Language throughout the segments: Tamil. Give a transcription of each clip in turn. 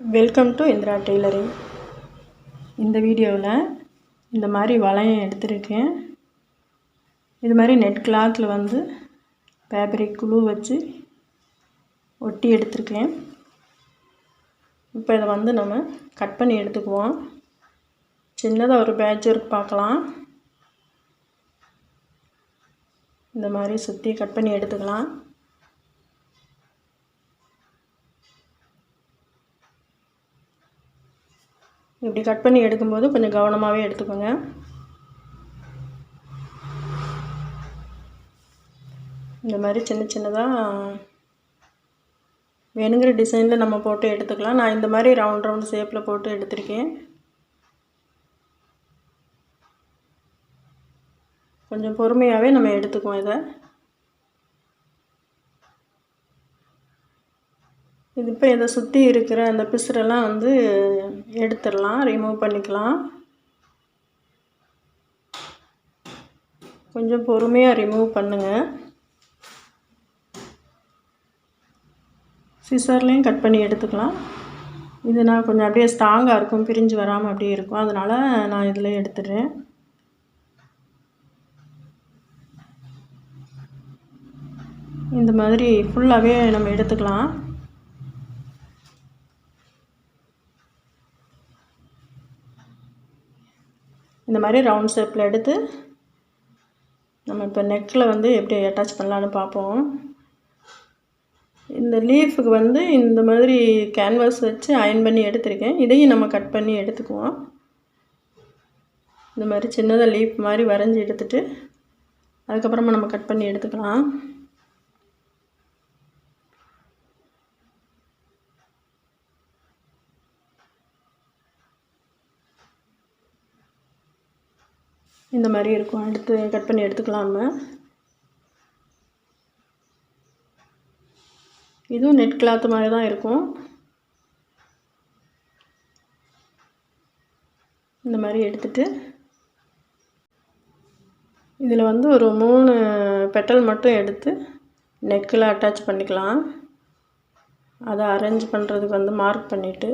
வெல்கம் டு இந்திரா டெய்லரிங் இந்த வீடியோவில் இந்த மாதிரி வளையம் எடுத்திருக்கேன். இது மாதிரி நெட் கிளாத்தில் வந்து ஃபேப்ரிக் குழு வச்சு ஒட்டி எடுத்திருக்கேன். இப்போ இதை வந்து நம்ம கட் பண்ணி எடுத்துக்குவோம். சின்னதாக ஒரு பேட்ச் இருக்கு பார்க்கலாம். இந்த மாதிரி சுற்றி கட் பண்ணி எடுத்துக்கலாம். இப்படி கட் பண்ணி எடுக்கும்போது கொஞ்சம் கவனமாகவே எடுத்துக்கோங்க. இந்த மாதிரி சின்ன சின்னதாக வேணுங்கிற டிசைனில் நம்ம போட்டு எடுத்துக்கலாம். நான் இந்த மாதிரி ரவுண்ட் ரவுண்ட் ஷேப்பில் போட்டு எடுத்திருக்கேன். கொஞ்சம் பொறுமையாகவே நம்ம எடுத்துக்குவோம் இதை. இது இப்போ இதை சுற்றி இருக்கிற அந்த பிசுரெல்லாம் வந்து எடுத்துடலாம் ரிமூவ் பண்ணிக்கலாம். கொஞ்சம் பொறுமையாக ரிமூவ் பண்ணுங்கள் சிசர்லேயும் கட் பண்ணி எடுத்துக்கலாம். இது நான் கொஞ்சம் அப்படியே ஸ்ட்ராங்காக இருக்கும் பிரிஞ்சு வராமல் அப்படியே இருக்கும். அதனால் நான் இதில் எடுத்துடுறேன். இந்த மாதிரி ஃபுல்லாகவே நம்ம எடுத்துக்கலாம். மாதிரி ரவுண்ட் ஷேப்பில் எடுத்து நம்ம இப்போ நெக்கில் வந்து எப்படி அட்டாச் பண்ணலான்னு பார்ப்போம். இந்த லீஃபுக்கு வந்து இந்த மாதிரி கேன்வாஸ் வச்சு அயன் பண்ணி எடுத்திருக்கேன். இதையும் நம்ம கட் பண்ணி எடுத்துக்குவோம். இந்த மாதிரி சின்னதாக லீஃப் மாதிரி வரைஞ்சி எடுத்துகிட்டு அதுக்கப்புறமா நம்ம கட் பண்ணி எடுத்துக்கலாம். இந்த மாதிரி இருக்கும். எடுத்து கட் பண்ணி எடுத்துக்கலாம் நம்ம இதுவும் நெட் கிளாத் மாதிரி தான் இருக்கும். இந்த மாதிரி எடுத்துட்டு இதில் வந்து ஒரு மூணு பெட்டல் மட்டும் எடுத்து நெக்கில் அட்டாச் பண்ணிக்கலாம். அதை அரேஞ்ச் பண்ணுறதுக்கு வந்து மார்க் பண்ணிவிட்டு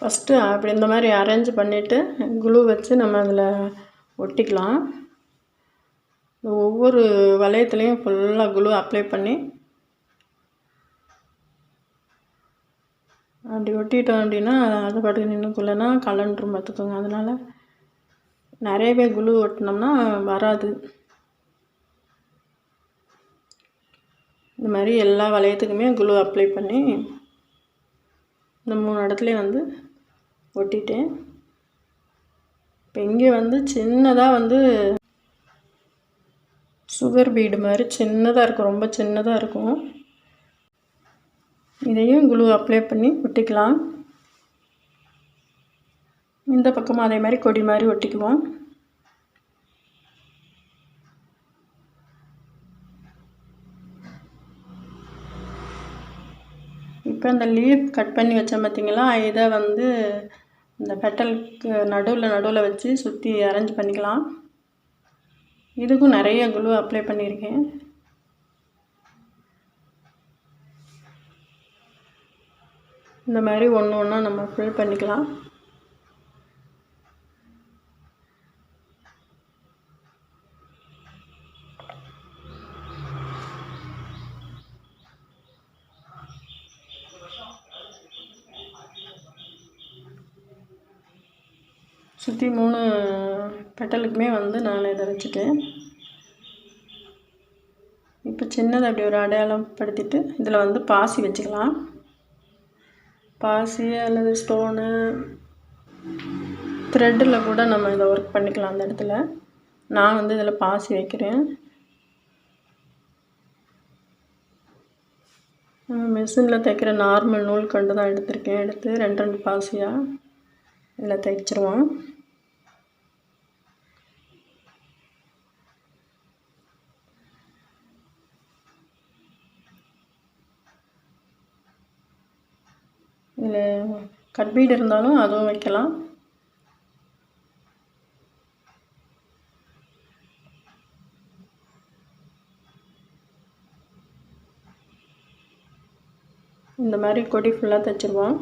ஃபஸ்ட்டு அப்படி இந்த மாதிரி அரேஞ்ச் பண்ணிவிட்டு குளூ வச்சு நம்ம அதில் ஒட்டிக்கலாம். ஒவ்வொரு வளையத்துலேயும் ஃபுல்லாக குளூ அப்ளை பண்ணி அப்படி ஒட்டிட்டோம் அப்படின்னா அது பாட்டுக்கு நின்றுக்குள்ளேன்னா கலண்டுரும் பார்த்துக்கோங்க. அதனால் நிறையவே குளு ஒட்டினோம்னா வராது. இந்த மாதிரி எல்லா வளையத்துக்குமே குழு அப்ளை பண்ணி இந்த மூணு இடத்துலையும் வந்து ஒட்டிட்டேன் இப்போ இங்கே வந்து சின்னதாக வந்து சுகர் பீடு மாதிரி சின்னதாக இருக்கும் ரொம்ப சின்னதாக இருக்கும். இதையும் குளூ அப்ளை பண்ணி ஒட்டிக்கலாம். இந்த பக்கமும் அதே மாதிரி கொடி மாதிரி ஒட்டிக்குவோம். இப்போ இந்த லீஃப் கட் பண்ணி வச்சேன் பார்த்தீங்களா இதை வந்து இந்த பெட்டலுக்கு நடுவில் நடுவில் வச்சு சுற்றி அரேஞ்ச் பண்ணிக்கலாம். இதுக்கும் நிறைய குளு அப்ளை பண்ணியிருக்கேன். இந்த மாதிரி ஒன்று ஒன்றா நம்ம ஃபில் பண்ணிக்கலாம். சுற்றி மூணு பெட்டலுக்குமே வந்து நான் இதை வச்சுட்டேன். இப்போ சின்னதை அப்படி ஒரு அடையாளம் படுத்திட்டு இதில் வந்து பாசி வச்சுக்கலாம். பாசி அல்லது ஸ்டோனு த்ரெட்டில் கூட நம்ம இதை ஒர்க் பண்ணிக்கலாம் அந்த இடத்துல. நான் வந்து இதில் பாசி வைக்கிறேன். மிஷினில் தைக்கிற நார்மல் நூல் கண்டு தான் எடுத்திருக்கேன். எடுத்து ரெண்டு ரெண்டு பாசியாக இதில் தைச்சிருவோம். இதில் கட்பீடு இருந்தாலும் அதுவும் வைக்கலாம். இந்த மாதிரி கொடி ஃபுல்லாக தைச்சிருவோம்.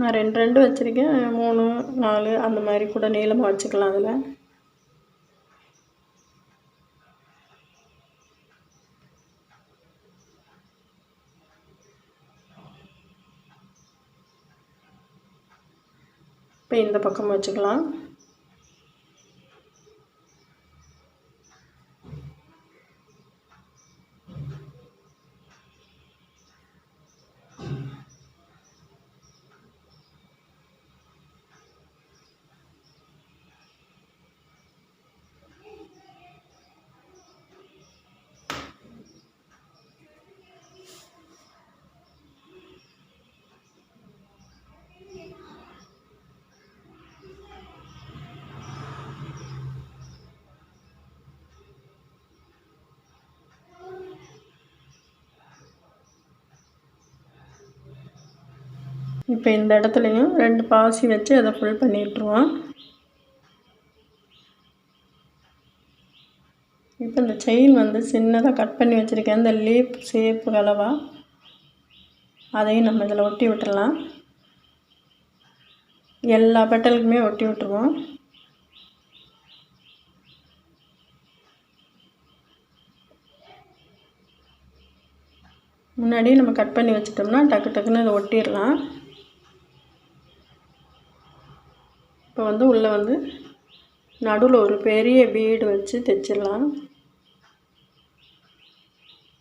நான் ரெண்டு ரெண்டு வச்சுருக்கேன். மூணு நாலு அந்த மாதிரி கூட நீளமாக வச்சுக்கலாம் அதில். இப்போ இந்த பக்கம் வச்சுக்கலாம். இப்போ இந்த இடத்துலையும் ரெண்டு பாசி வச்சு அதை ஃபுல் பண்ணி விட்ருவோம் இப்போ இந்த செயின் வந்து சின்னதாக கட் பண்ணி வச்சுருக்கேன். இந்த லீப் சேப்பு கலவாக அதையும் நம்ம இதில் ஒட்டி விட்டுடலாம் எல்லா பெட்டலுக்குமே ஒட்டி விட்டுருவோம். முன்னாடியே நம்ம கட் பண்ணி வச்சிட்டோம்னா டக்கு டக்குன்னு அதை ஒட்டிடலாம். இப்போ வந்து உள்ளே வந்து நடுவில் ஒரு பெரிய பீடு வச்சு தைச்சிடலாம்.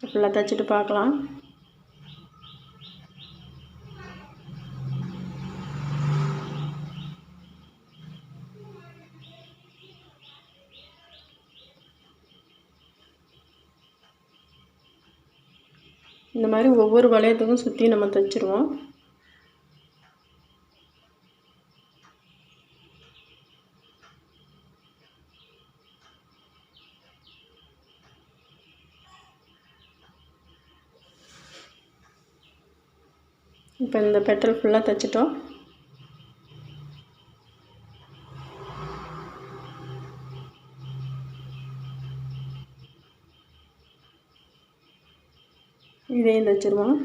இப்படிலாம் தைச்சிட்டு பார்க்கலாம். இந்த மாதிரி ஒவ்வொரு வளையத்துக்கும் சுற்றி நம்ம தைச்சிருவோம். இப்போ இந்த பெட்ரோல் ஃபுல்லாக தைச்சிட்டோம். இதையும் தைச்சிருவோம்.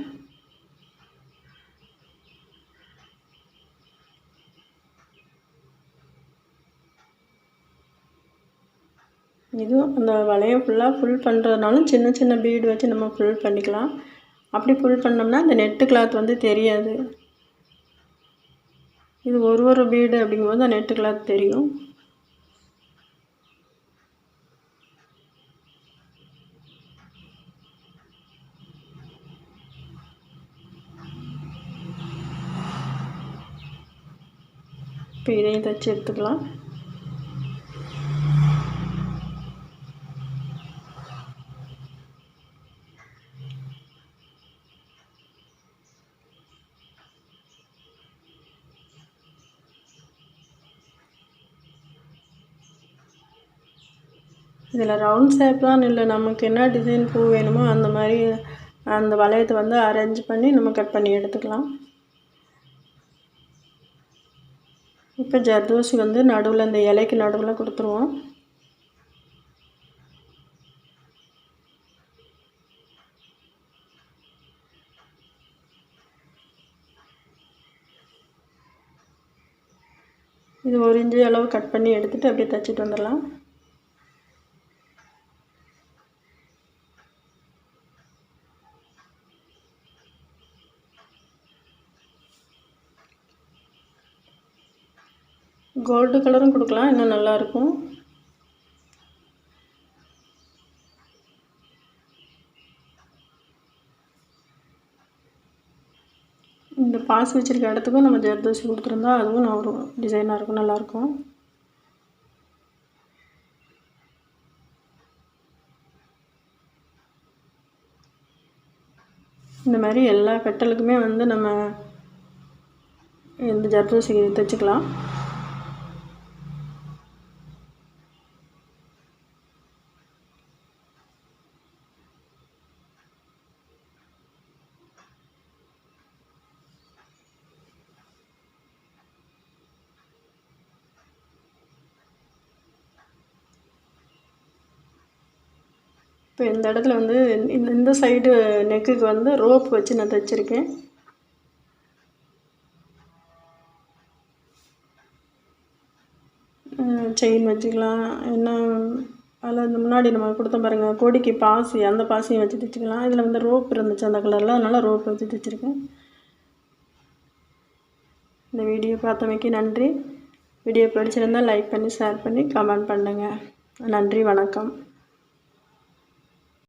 இதுவும் அந்த வளையம் ஃபுல்லாக ஃபுல் பண்ணுறதுனாலும் சின்ன சின்ன பீடு வச்சு நம்ம ஃபுல் பண்ணிக்கலாம். அப்படி புல் பண்ணோம்னா அந்த நெட்டு கிளாத் வந்து தெரியாது. இது ஒரு ஒரு பீடு அப்படிங்கும்போது அந்த நெட்டு கிளாத் தெரியும். இப்போ இதையும் தைச்சி எடுத்துக்கலாம். இதில் ரவுண்ட் ஷேப்லாம் இல்லை. நமக்கு என்ன டிசைன் பூ வேணுமோ அந்த மாதிரி அந்த வளையத்தை வந்து அரேஞ்ச் பண்ணி நம்ம கட் பண்ணி எடுத்துக்கலாம். இப்போ ஜர்தோசி வந்து நடுவில் இந்த இலைக்கு நடுவில் கொடுத்துருவோம். இது ஒரு இன்ச்சு அளவு கட் பண்ணி எடுத்துகிட்டு அப்படியே தைச்சிட்டு வந்துடலாம். கோல்டு கலரும் கொடுக்கலாம் இன்னும் நல்லாயிருக்கும் இந்த பாசு வச்சுருக்க இடத்துக்கும் நம்ம ஜர்தோசி கொடுத்துருந்தா அதுவும் நான் ஒரு டிசைனாக இருக்கும் நல்லாயிருக்கும் இந்த மாதிரி எல்லா பெட்டலுக்குமே வந்து நம்ம இந்த ஜர்தோசி தைச்சிக்கலாம். இப்போ இந்த இடத்துல வந்து இந்த இந்த சைடு நெக்குக்கு வந்து ரோப் வச்சு நான் தைச்சிருக்கேன். செயின் வச்சுக்கலாம். என்ன அதில் இந்த முன்னாடி நம்ம கொடுத்தோம் பாருங்கள் கொடிக்கு பாசி அந்த பாசியும் வச்சு தைச்சிக்கலாம். இதில் வந்து ரோப் இருந்துச்சு அந்த கலரில் அதனால் ரோப் வச்சு தைச்சிருக்கேன். இந்த வீடியோ பார்த்தமைக்கு நன்றி. வீடியோ பிடிச்சிருந்தால் லைக் பண்ணி ஷேர் பண்ணி கமெண்ட் பண்ணுங்கள் நன்றி வணக்கம்.